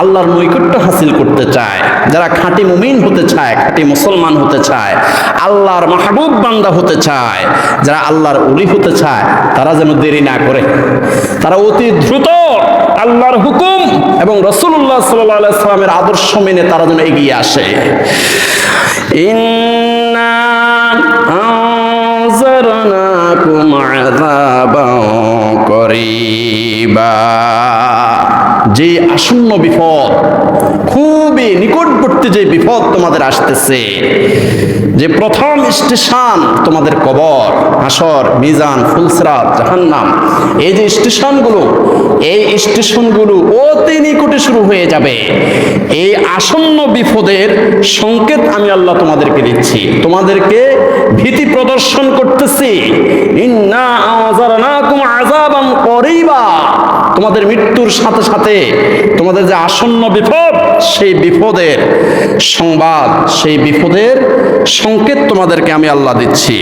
আল্লাহর নৈকট্য হাসিল করতে চায়, যারা খাঁটি মুমিন হতে চায়, খাঁটি মুসলমান হতে চায়, আল্লাহর মাহবুব বান্দা হতে চায়, যারা আল্লাহর উলি হতে চায়, তারা যেন দেরি না করে। তারা অতি দ্রুত আল্লাহর হুকুম এবং রসুল্লাহ সাল্লাহ সাল্লামের আদর্শ মেনে তারা যেন এগিয়ে আসে। ইন্না যে আসন্ন বিপদ, খুবই নিকটবর্তী যে বিপদ তোমাদের আসতেছে, যে প্রথম স্টেশন তোমাদের কবর, হাসর, মিজান, ফুলসরাত, জাহান্নাম, এই যে স্টেশনগুলো, এই স্টেশনগুলো অতি নিকটে শুরু হয়ে যাবে। এই আসন্ন বিপদের সংকেত আমি আল্লাহ তোমাদেরকে দিচ্ছি। তোমাদেরকে ভীতি প্রদর্শন করতেছি। আযাবান বা তোমাদের মৃত্যুর সাথে সাথে তোমাদের যে আসন্ন বিপদ, সেই বিপদের সংবাদ, সেই বিপদের সংকেত তোমাদেরকে আমি আল্লাহ দিচ্ছি।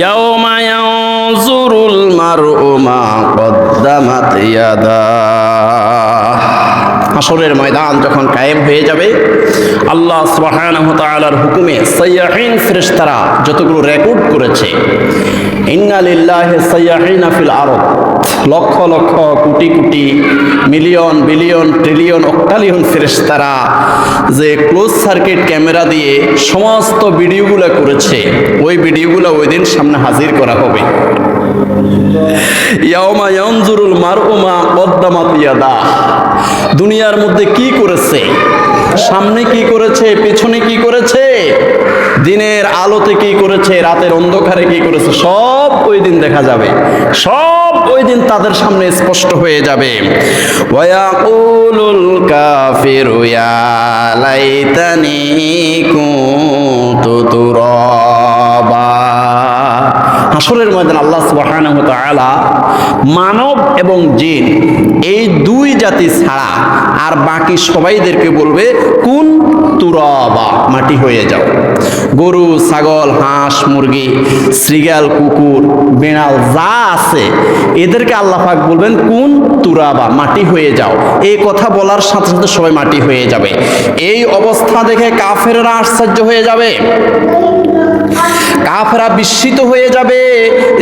ইয়াউমা ইয়ানজুরুল মারউ মা কদ্দামাত ইয়াদা। হাসরের ময়দান যখন কায়েম হয়ে যাবে, আল্লাহ তাআলার হুকুমে সাইয়াহিন ফেরেশতারা যতগুলো রেকর্ড করেছে, ইন্না লিল্লাহি সাইয়াহিনা ফিল আরদ lakh lakh crore crore million, billion, trillion, অক্টালিয়ন ফেরেশতারা যে ক্লোজ সার্কিট ক্যামেরা দিয়ে সমস্ত ভিডিওগুলো করেছে, ওই ভিডিওগুলো ওই দিন সামনে হাজির করা হবে। ইয়াউমা ইয়ানজুরুল মারউ মা কদ্দামাত ইয়াদা। দুনিয়ার মধ্যে কি করেছে? সামনে কি করেছে? পেছনে কি করেছে? দিনের আলোতে কি করেছে? রাতের অন্ধকারে কি করেছে? সব ওই দিন দেখা যাবে। সব ওই দিন তাদের সামনে স্পষ্ট হয়ে যাবে। ওয়াকুলুল কাফিরু, ইয়া লাইতানি কুনতু তুরাবা। হাসরের ময়দান আল্লাহ তাআলা মানব এবং জিন, এই দুই জাতি ছাড়া আর বাকি সবাইদেরকে বলবে, কোন তুরাবা, মাটি হয়ে যাও। গরু, ছাগল, হাঁস, মুরগি শ্রীগাল কুকুর, বেড়াল যা আছে, এদেরকে আল্লাহ পাক বলবেন, কোন তুরাবা, মাটি হয়ে যাও। এই কথা বলার সাথে সাথে সবাই মাটি হয়ে যাবে। এই অবস্থা দেখে কাফেররা আশ্চর্য হয়ে যাবে। কাফেরা বিস্মিত হয়ে যাবে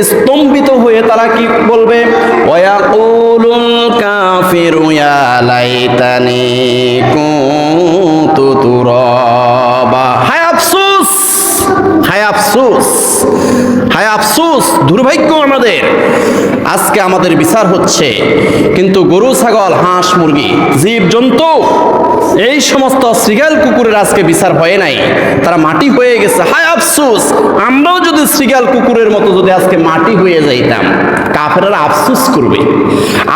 স্তম্ভিত হয়ে তারা কি বলবে? হায় আফসোস হায় আফসোস। হায় আফসোস, দুর্ভাগ্য আমাদের। আজকে আমাদের বিচার হচ্ছে, কিন্তু গরু, ছাগল, হাঁস, মুরগি, জীব, জন্তু, এই সমস্ত শ্রীগাল কুকুরের আজকে বিচার হয় নাই। তারা মাটি হয়ে গেছে। হায়, আফসোস, আমরাও যদি শ্রীগাল কুকুরের মতো যদি আজকে মাটি হয়ে যাইতাম কাফেরা আফসোস করবে।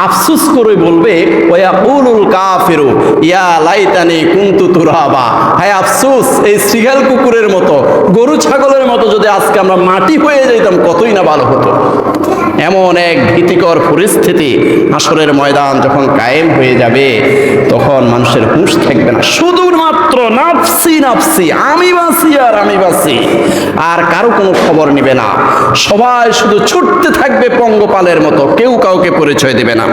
আফসোস করে বলবে, ওয়া উলুল কাফেরু, ইয়া লাইতানি কুনতু তুরাবা। হায়, আফসোস, এই শ্রীগাল কুকুরের মতো, গরু, ছাগলের মতো যদি আজকে আমরা মাটি হয়ে যাইতাম কতই না ভালো হতো। এমন এক ভীতিকর পরিস্থিতি আসরের ময়দান যখন কায়েম হয়ে যাবে, তখন মানুষের হুঁশ থাকবে না। শুধুমাত্র নাফসি নাফসি, আমি বাঁচি আর আমি বাঁচি আর কারও কোনো খবর নিবে না। সবাই শুধু ছুটতে থাকবে পঙ্গপালের মতো, কেউ কাউকে পরিচয় দেবে না।